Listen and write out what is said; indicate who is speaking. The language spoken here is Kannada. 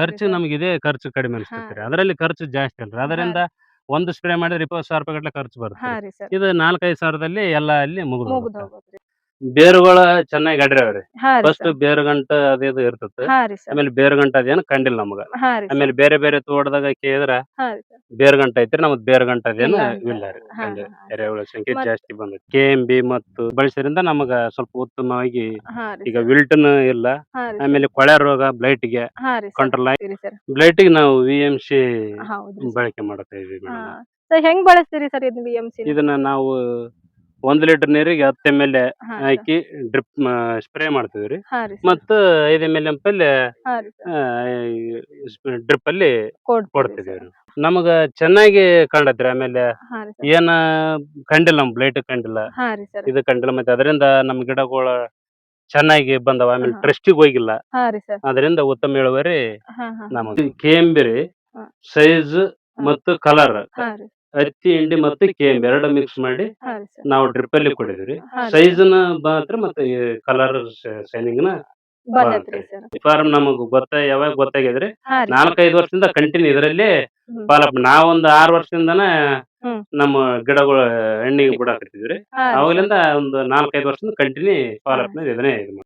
Speaker 1: ಖರ್ಚು ನಮ್ಗೆ ಇದೇ? ಖರ್ಚು ಕಡಿಮೆ ಅನಿಸ್ತೈತ್ರಿ ಅದರಲ್ಲಿ ಖರ್ಚು ಜಾಸ್ತಿ ಅಲ್ರಿ. ಅದರಿಂದ ಒಂದು ಸ್ಪ್ರೇ ಮಾಡಿದ್ರೆ ಇಪ್ಪತ್ತು ಸಾವಿರ ರೂಪಾಯಿ ಗಟ್ಲೆ ಖರ್ಚು
Speaker 2: ಹಾ
Speaker 1: ಬರುತ್ತೆ
Speaker 2: ರೀ. ಸರ್.
Speaker 1: ಇದು ನಾಲ್ಕೈದು ಸಾವಿರದಲ್ಲಿ ಎಲ್ಲ ಅಲ್ಲಿ ಮುಗಿದು
Speaker 2: ಹೋಗುತ್ತೆ.
Speaker 1: ಬೇರುಗಳ ಚೆನ್ನಾಗಿ ಅಡ್ರಿ
Speaker 2: ಹಾ ರೀ
Speaker 1: ಫಸ್ಟ್
Speaker 2: ಸರ್
Speaker 1: ಬೇರುಗಂಟ ಅದೇದು ಇರ್ತೈತೆ.
Speaker 2: ಹಾ ರೀ ಸರ್
Speaker 1: ಆಮೇಲೆ ಬೇರುಗಂಟ ಅದೇನು ಕಂಡಿಲ್ಲ ನಮಗ.
Speaker 2: ಹಾ ರೀ ಸರ್
Speaker 1: ಆಮೇಲೆ ಬೇರೆ ಬೇರೆ ತೋಟದಾಗ ಕೇಳಿದ್ರ
Speaker 2: ಹಾ ರೀ
Speaker 1: ಬೇರುಗಂಟ ಐತ್ರಿ ನಮ್ದು ಬೇರುಗಂಟ ಅದೇನು
Speaker 2: ಇಲ್ಲ ಅಂತ.
Speaker 1: ಇಲ್ಲ ರೀ.
Speaker 2: ಹಾ,
Speaker 1: ಹಂಗೆ
Speaker 2: ಹಾ, ಹಾ.
Speaker 1: ಎರೆಹುಳ ಸಂಖ್ಯೆ
Speaker 2: ಮತ್ತ್-
Speaker 1: ಜಾಸ್ತಿ ಬಂದೈತಿ. ಕೆ ಎಂ ಬಿ ಮತ್ತು ಬಳಸಿದ್ರಿಂದ ನಮಗ ಸ್ವಲ್ಪ ಉತ್ತಮವಾಗಿ
Speaker 2: ಹಾ ರೀ
Speaker 1: ಈಗ ವಿಲ್ಟನ್ ಇಲ್ಲ.
Speaker 2: ಹಾ ರೀ
Speaker 1: ಆಮೇಲೆ ಕೊಳೆ ರೋಗ ಬ್ಲೈಟ್ಗೆ
Speaker 2: ಹಾ ರೀ ಸರ್
Speaker 1: ಕಂಟ್ರೋಲ್ ಆಗಿ
Speaker 2: ಸರ್
Speaker 1: ಬ್ಲೈಟ್ಗೆ ನಾವು ವಿ ಎಂ ಸಿ ಬಳಕೆ ಮಾಡ್ತಾ ಇದೀವಿ
Speaker 2: ಹಾ.
Speaker 1: ಮೇಡಮ್
Speaker 2: ಸರ್ ಹೆಂಗ್ ಬಳಸ್ತೀರಿ ಸರ್ ಇದು ಬಿ ಎಂ ಸಿ
Speaker 1: ಇದನ್ನ ನಾವು ಒಂದ್ ಲೀಟರ್ ನೀರಿಗೆ ಹತ್ತು ಎಂ ಎಲ್
Speaker 2: ಹಾ.
Speaker 1: ಹಾಕಿ ಡ್ರಿಪ್ ಸ್ಪ್ರೇ ಮಾಡ್ತೀವಿ ರೀ.
Speaker 2: ಮತ್ತ ರೀ ಸರ್.
Speaker 1: ಮತ್ತು ಐದು ಎಂ ಎಲ್ ಎಂಪಲ್ಲಿ
Speaker 2: ಹಾ ರೀ ಸರ್.
Speaker 1: ಡ್ರಿಪ್ ಅಲ್ಲಿ
Speaker 2: ಕೊಡ್ತೀವಿ.
Speaker 1: ರೀ. ನಮಗ ಚೆನ್ನಾಗಿ ಕಂಡತ್ರಿ ಆಮೇಲೆ
Speaker 2: ಹಾ ರೀ ಸರ್.
Speaker 1: ಏನ ಕಂಡಿಲ್ಲ ನಮ್ ಬ್ಲೈಟ್ ಕಂಡಿಲ್ಲ.
Speaker 2: ಹಾ ರೀ ಸರ್.
Speaker 1: ಇದು ಕಂಡಿಲ್ಲ. ಮತ್ತೆ ಅದರಿಂದ ನಮ್ ಗಿಡಗಳು ಚೆನ್ನಾಗಿ ಬಂದವ. ಆಮೇಲೆ
Speaker 2: ಹಾ.
Speaker 1: ಟ್ರಸ್ಟಿಗೆ ಹೋಗಿಲ್ಲ.
Speaker 2: ಹಾ ರೀ ಸರ್.
Speaker 1: ಅದರಿಂದ ಉತ್ತಮ ಇಳುವರಿ
Speaker 2: ಹಾ ಹಾ.
Speaker 1: ನಮಗೆ. ಕೇಂಬಿರಿ
Speaker 2: ಹಾ.
Speaker 1: ಸೈಜ್ ಮತ್ತು ಕಲರ್
Speaker 2: ಹಾ ರೀ.
Speaker 1: ಹತ್ತಿ ಹಿಂಡಿ ಮತ್ತೆ ಕೇಂಬಿ ಎರಡು ಮಿಕ್ಸ್ ಮಾಡಿ
Speaker 2: ಹಾ ಸರ್.
Speaker 1: ನಾವು ಡ್ರಿಪ್ ಅಲ್ಲಿ ಕೊಡಿದ್ವಿ
Speaker 2: ಹಾ ರೀ
Speaker 1: ಸೈಜ್ನ ಮಾತ್ರ ಮತ್ತೆ ಕಲರ್ ಶೈನಿಂಗ್ನ
Speaker 2: ಬಂದೈತ್ರಿ ಸರ್.
Speaker 1: ಫಾರ್ಮ್ ನಮಗ್ ಗೊತ್ತ ಯಾವಾಗ ಗೊತ್ತಾಗಿದ್ರಿ
Speaker 2: ಹಾ ರೀ.
Speaker 1: ನಾಲ್ಕೈದು ವರ್ಷದಿಂದ ಕಂಟಿನ್ಯೂ ಇದರಲ್ಲಿ
Speaker 2: ಹ್ಮ್.
Speaker 1: ಫಾಲಪ್ ನಾವೊಂದ್ ಆರು ವರ್ಷದಿಂದನ
Speaker 2: ಹ್ಮ್.
Speaker 1: ನಮ್ಮ ಗಿಡಗಳು ಎಣ್ಣೆಗೆ ಬಿಡಾಕತ್ತಿದ್ವಿ
Speaker 2: ಹಾ ರೀ
Speaker 1: ಅವಾಗಲಿಂದ ಒಂದು ನಾಲ್ಕೈದು ವರ್ಷದಿಂದ ಕಂಟಿನ್ಯೂ ಫಾಲಪ್ ಇದನ್ನೇ ಇದು